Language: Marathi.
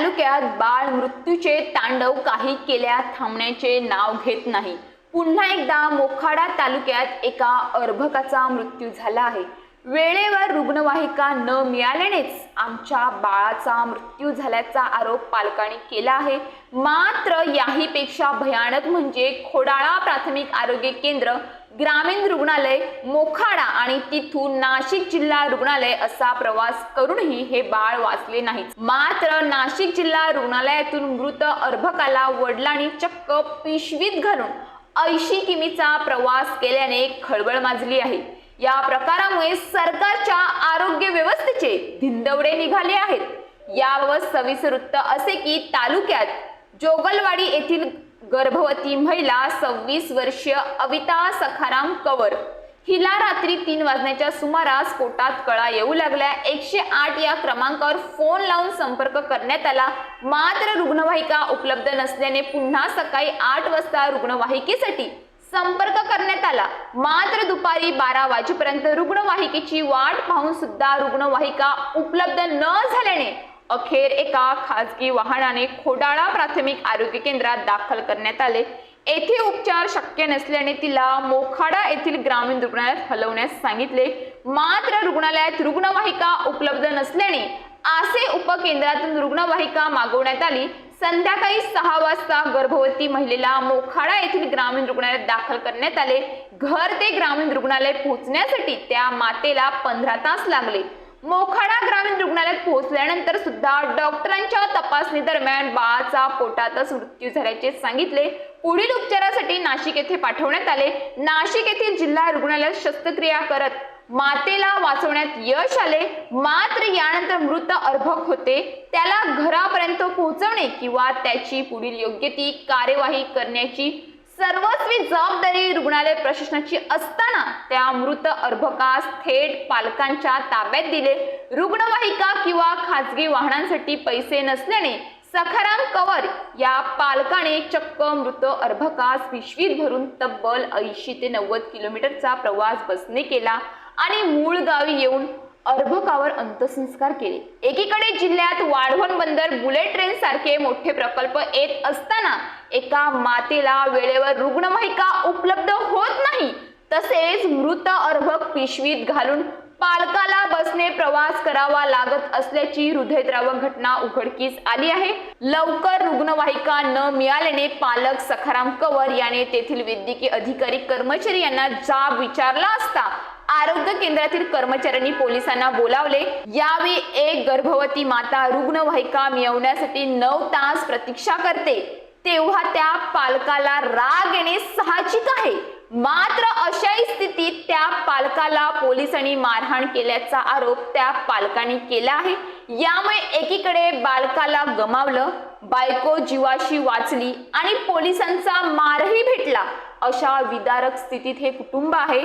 तालुक्यात बाळ मृत्यूचे तांडव काही केल्या थांबण्याचे नाव घेत नाही. पुन्हा एकदा मोखाडा तालुक्यात एका अर्भकाचा मृत्यू झाला आहे. वेळेवर रुग्णवाहिका न मिळाल्यानेच आमच्या बाळाचा मृत्यू झाल्याचा आरोप पालकांनी केला आहे. मात्र याहीपेक्षा भयानक म्हणजे खोडाळा प्राथमिक आरोग्य केंद्र ग्रामीण रुग्णालय मोखाडा आणि तिथून नाशिक जिल्हा रुग्णालय असा प्रवास करूनही हे बाळ वाचले नाही मात्र नाशिक जिल्हा रुग्णालयातून मृत अर्भकाला वडिलांनी चक्क पिशवीत घालून ऐंशी किमीचा प्रवास केल्याने खळबळ माजली आहे. या प्रकारामुळे सरकारच्या आरोग्य व्यवस्थेचे धिंदवडे निघाले आहेत. याबाबत सविस्तर वृत्त असे की तालुक्यात जोगलवाडी येथील गर्भवती महिला सव्वीस वर्षीय अविता सखाराम कवर. हिला रात्री तीन वाजण्याच्या सुमारास पोटात कळा येऊ लागल्या. एकशे आठ या क्रमांकावर फोन लावून संपर्क करण्यात आला. मात्र रुग्णवाहिका उपलब्ध नसल्याने पुन्हा सकाळी आठ वाजता रुग्णवाहिकेसाठी संपर्क करण्यात आला. मात्र दुपारी बारा वाजेपर्यंत रुग्णवाहिकेची वाट पाहून सुद्धा रुग्णवाहिका उपलब्ध न झाल्याने अखेर एका खासगी वाहनाने खोडाळा प्राथमिक आरोग्य केंद्रात दाखल करण्यात आले. येथे उपचार शक्य नसल्याने तिला मोखाडा येथील ग्रामीण रुग्णालयात हलवण्यास सांगितले. मात्र रुग्णालयात रुग्णवाहिका उपलब्ध नसल्याने आसे उपकेंद्रातून रुग्णवाहिका मागवण्यात आली. संध्याकाळी सहा वाजता गर्भवती महिलेला मोखाडा येथील ग्रामीण रुग्णालयात दाखल करण्यात आले. घर ते ग्रामीण रुग्णालय पोहोचण्यासाठी त्या मातेला पंधरा तास लागले. मोखाडा ग्रामीण रुग्णालयात पोहोचल्यानंतर सुद्धा डॉक्टरांच्या तपासणी दरम्यान बाळाचा पोटातच मृत्यू झाल्याचे सांगितले. पुढील उपचारासाठी नाशिक येथे पाठवण्यात आले. नाशिक येथील जिल्हा रुग्णालयात शस्त्रक्रिया करत मातेला वाचवण्यात यश आले. मात्र यानंतर मृत अर्भक होते. त्याला घरापर्यंत पोहोचवणे किंवा त्याची पुढील योग्य ती कार्यवाही करण्याची सर्वस्वी जबाबदारी रुग्णालय प्रशासनाची असताना त्या मृत अर्भकास थेट पालकांच्या ताब्यात दिले. रुग्णवाहिका किंवा खाजगी वाहनांसाठी पैसे नसल्याने सखाराम कवर या पालकाने चक्क मृत अर्भकास पिशवीत भरून तब्बल ऐंशी ते नव्वद किलोमीटरचा प्रवास बसने केला आणि मूळ गावी येऊन अर्भकावर अंत्यसंस्कार केले. एकीकडे जिल्ह्यात वाढवण बंदर बुलेट ट्रेन सारखे मोठे प्रकल्प येत असताना एका मातेला वेळेवर रुग्णवाहिका उपलब्ध होत नाही तसेच मृत अर्भक पिशवीत घालून पालकाला बसने प्रवास करावा लागत असल्याची हृदयद्रावक घटना उघडकीस आली आहे. लवकर रुग्णवाहिका न मिळाल्याने पालक सखाराम कवर याने तेथील वैद्यकीय अधिकारी कर्मचारी यांना जाब विचारला असता आरोग्य केंद्रातील कर्मचाऱ्यांनी पोलिसांना बोलावले. यावेळी एक गर्भवती माता रुग्णवाहिका मिळवण्यासाठी नऊ तास प्रतीक्षा करते. तेव्हा त्या पालकाला राग येणे साहजिक आहे. मात्र अशाही स्थितीत त्या पालकाला पोलिसांनी मारहाण केल्याचा आरोप त्या पालकांनी केला आहे. यामुळे एकीकडे बालकाला गमावलं बायको जीवाशी वाचली आणि पोलिसांचा मारही भेटला. अशा विदारक स्थितीत हे कुटुंब आहे.